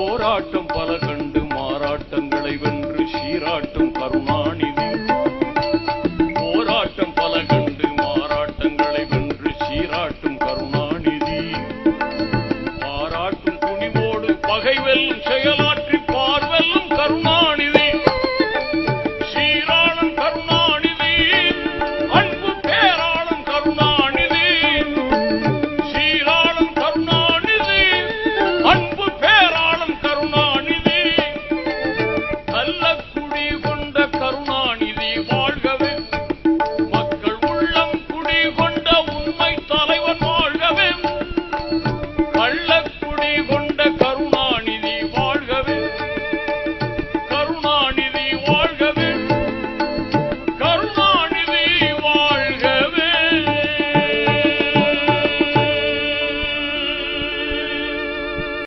போராட்டம் பல கண்டு மாறாட்டங்களை வென்று சீராட்டும் கருணாநிதி. போராட்டம் பல கண்டு மாறாட்டங்களை வென்று சீராட்டும் கருணாநிதி. பாராட்டும் துணிவோடு பகைவெல்லும் செயலா